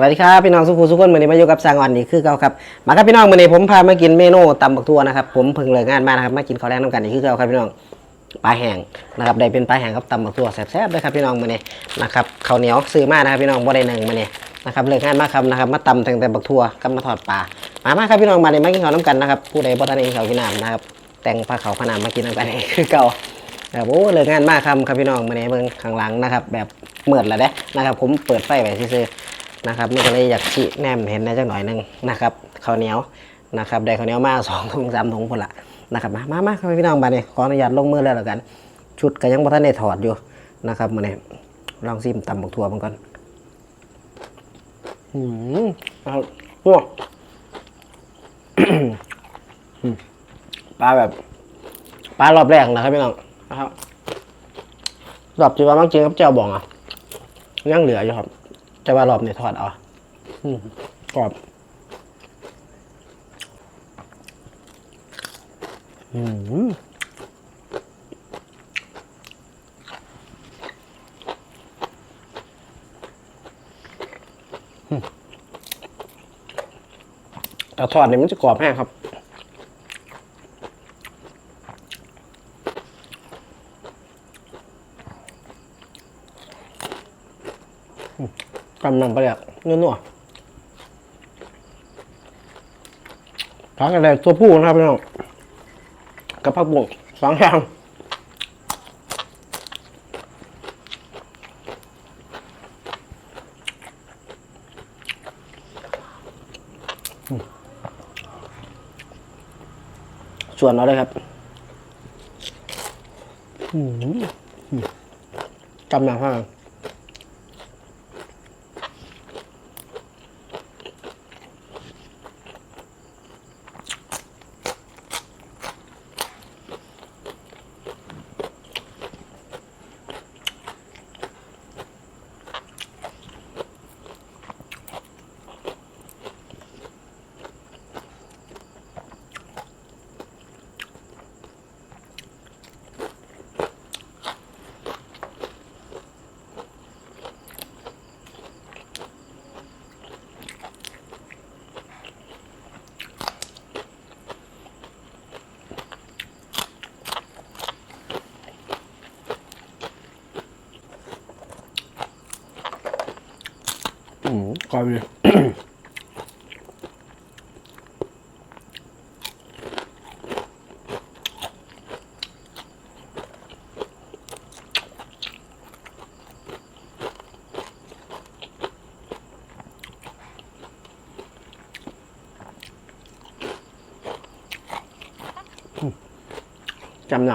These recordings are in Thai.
วัสดีครับพี่น้องสุขุมสุขคนวันนี้มาอยู่กับสางอ่อนนี่คือเก่าครับมาครับพี่น้องวันนี้ผมพามากินเมนูตำบักทั่วนะครับผมเพิ่งเลิกงานมานะครับมากินข้าวแรงน้ำกันนี่คือเก่าครับพี่น้องปลาแห้งนะครับได้เป็นปลาแห้งกับตำบักทั่วแซ่บๆเลยครับพี่น้องมือนี้นะครับข้าวเหนียวซื้อมานะครับพี่น้องบ่ได้หนึ่งมือนี้นะครับเลิกงานมาครับนะครับมาตำแตั้งแต่บักทั่วกับมาทอดปลามามาครับพี่น้องมาเลยมากินข้าวน้ำกันนะครับผู้ใดบ่ทันได้กินข้าวกินน้ำนะครับแต่งผ้าขาวผ้าน้ำมากินน้ำกันนี่คือเก่าครับโอ้เลิกงานมากครับครับพี่น้องมาในเบิ่งข้างหลังนะครับ แบบเมืดแล้วเด้นะครับ ผมเปิดไฟไว้ซื่อ นะครับมันก็เลยอยากชี้แนมเห็นได้จักหน่อยหนึงนะครับข้าวเหนียวนะครับได้ข้าวเหนียวมาสองถุงสามถุงพุ่นละนะครับมามามาครับพี่น้องมาเนี่ยขออนุญาตลงมือแล้วล้วกัน ชุดก็ยังบ่ทันได้ถอดอยู่นะครับมาเนี่ยลองซิมตำบักทั่วมันก่อนอืมเอาโอ้อืมปลาแบบปลารอบแรกนะครับพี่น้องนะครับรอบที่ว่ามักจริงกับเจ้าบองอะยังเหลืออยู่ครับ จะว่ารอบเนี่ยทอดเอาอืมกรอบ อืมแต่ทอดเนี่ยมันจะกรอบแห้งครับ กำลังไปเลยนัวๆพักอะไรตัวผู้นะครับพี่น้องกับผักบุ้งสองอย่างส่วนเราเลยครับอืมอืมกำลังมาก อืม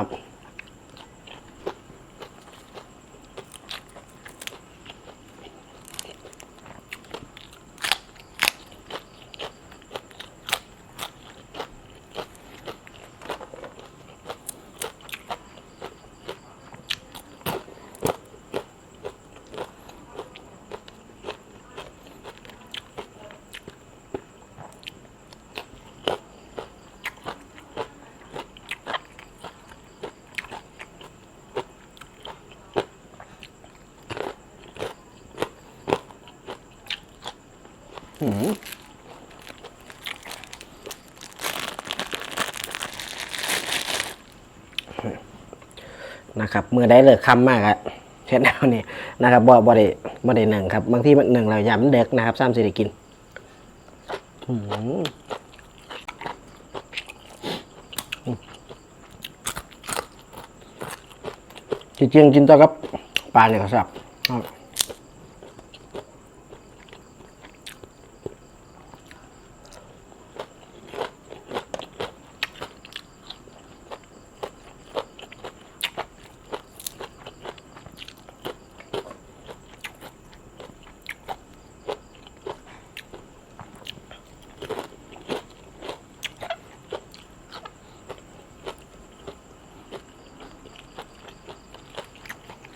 ก หนับนะครับเมื่อได้เลิกคำมากอะเช่นแนวนี้นะครับบ่บ่ได้บ่ได้หนึ่งครับ บางที่มันหนึ่งเราย้ำเด็กนะครับซ้ำสิได้กินอืมจริงๆกินตัวกับปลาเนี่ยครับ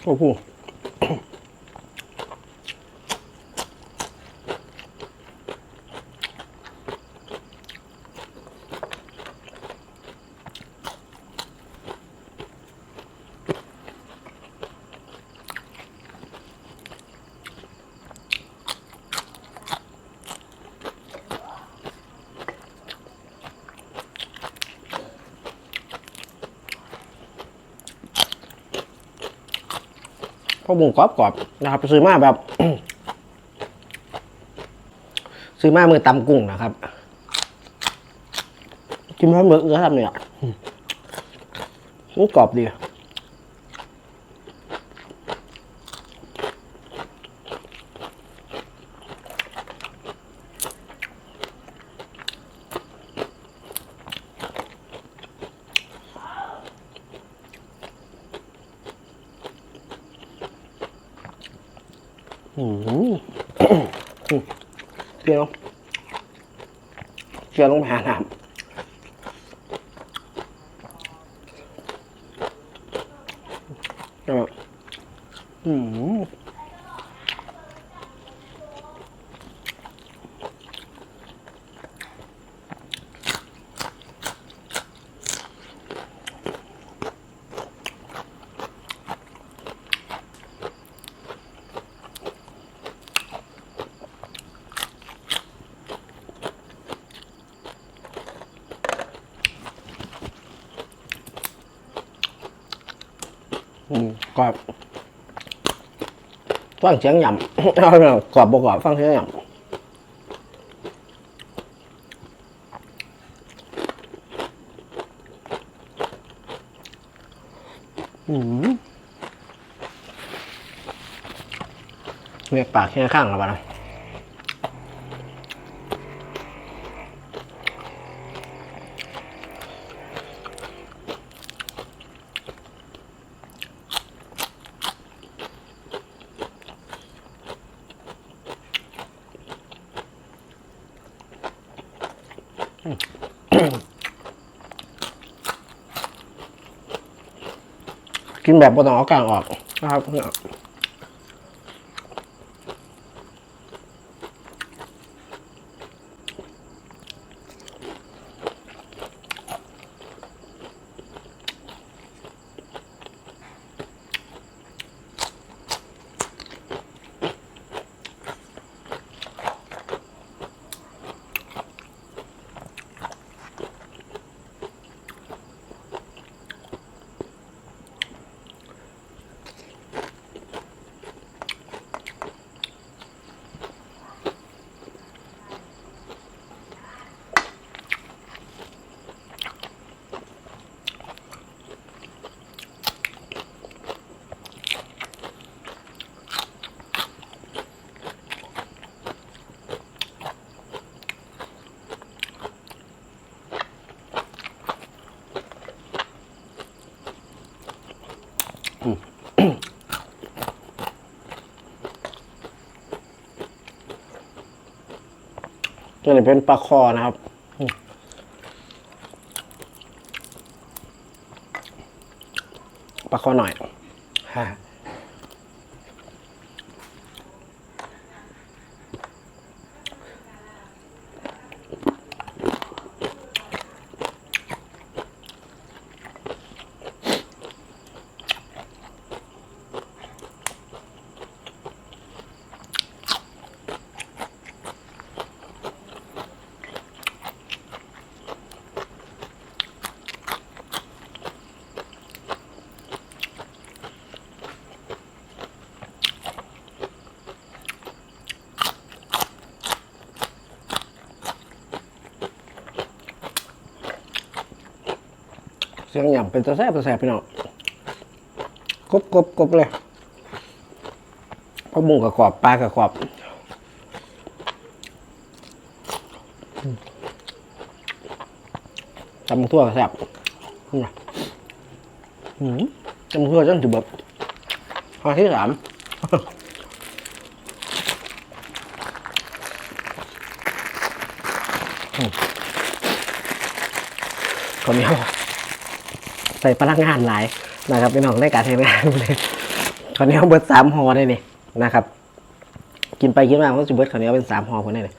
โอ้ โหข้าวบุงกรอบกรอบนะครับซื้อมาแบบ ซื้อมามือตำกุ้งนะครับกินพร้อมเบอร์เอื้อทำเนี่ยอืมมันกรอบดี อืมเปรี้ยวเปรี้ยวลงไปหาน้ำอืมอืม กรอบฟังเสียงหยำเอาเนาะกรอบบกรอบฟังเสียงหยำอืมเรียกปากแค่ข้างหรือเปล่านะ กินแบบบนออกกลางออกนะครับ ตัวนี้เป็นปลาคอนะครับปลาคอหน่อยฮะ สียงหยำเป็นตัวแซ่บตัวแซ่บพี่น้องกรบกรบกรบเลยพะมุงกับกรอบปลากับกรอบอืมตำทั่วแซ่บอืมอืมตำทั่วจนถึงแบบข้อที่สามอืมข้าวเหนียว ใส่พลังงานหลายนะครับพี่น้องในการทำงานเลยข้าวเหนียวเบิดสามห่อได้เลยนะครับ กินไปกินมาก็จะเบิดข้าวเหนียวเป็นสามห่อคนได้เลย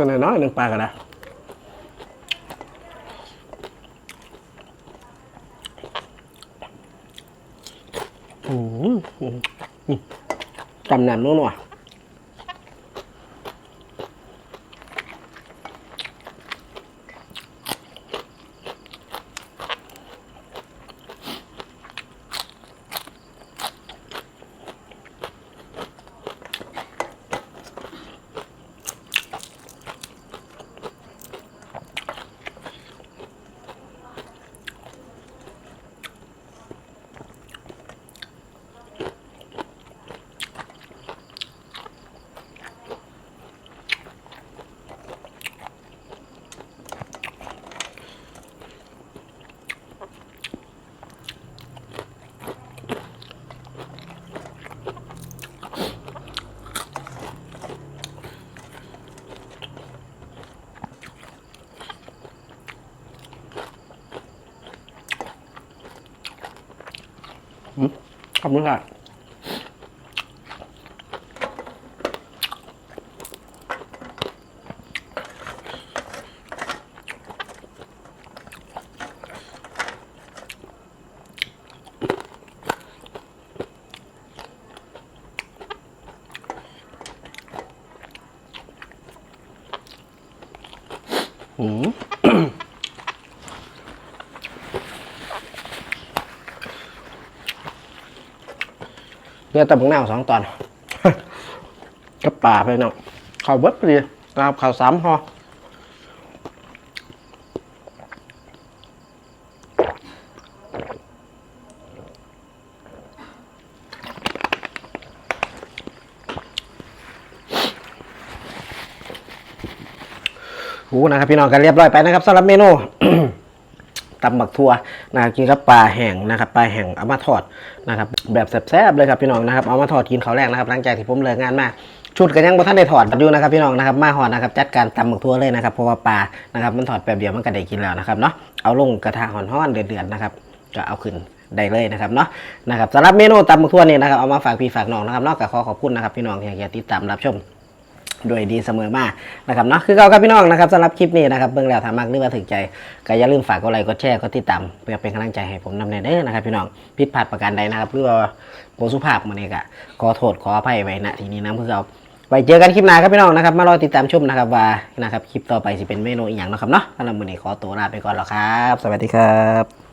ตัวน้อยๆหนึ่งปลากันนะอืมจำแนมนู่นว่ะ ขอบคุณค่ะอืม เรือตะบังแนวสองตอนกับป่าไปเนาะข้าวเบิดพอดีนะครับข้าวสามห่อหูนะครับพี่น้องกันเรียบร้อยไปนะครับสำหรับเมนู ตำบักทั่วนะครับกินกับปลาแห้งนะครับปลาแห้งเอามาทอดนะครับแบบแซ่บๆเลยครับพี่น้องนะครับเอามาทอดกินเขาแรกนะครับหลังจากที่ผมเลิกงานมาชุดก็ยังบ่ทันได้ถอดอยู่นะครับพี่น้องนะครับมาหอดนะครับจัดการตำบักทั่วเลยนะครับเพราะว่าปลานะครับมันถอดแป๊บเดียวมันก็ได้กินแล้วนะครับเนาะเอาลงกระทะห่อนๆเดือดๆนะครับก็เอาขึ้นได้เลยนะครับเนาะนะครับสำหรับเมนูตำบักทั่วนี่นะครับเอามาฝากพี่ฝากน้องนะครับเนอกจากขอขอบคุณนะครับพี่น้องที่ติดตามรับชม ด้วยดีเสมอมานะครับเนาะคือเก่าครับพี่น้องนะครับสำหรับคลิปนี้นะครับเบิ่งแล้วถ้ามักหรือว่าถึงใจก็อย่าลืมฝากกดไลค์กดแชร์กดติดตามเพื่อเป็นกำลังใจให้ผมนำในเด้อนะครับพี่น้องผิดพลาดประการใดนะครับหรือว่าโกสุภาพมันเองก็ขอโทษขออภัยไว้ณทีนี้นะเพื่อเอาไว้เจอกันคลิปหน้าครับพี่น้องนะครับมารอติดตามชมนะครับว่านะครับคลิปต่อไปสิเป็นเมนูอีกอย่างนะครับเนาะสำหรับมื้อนี้ขอตัวลาไปก่อนแล้วครับ สวัสดีครับ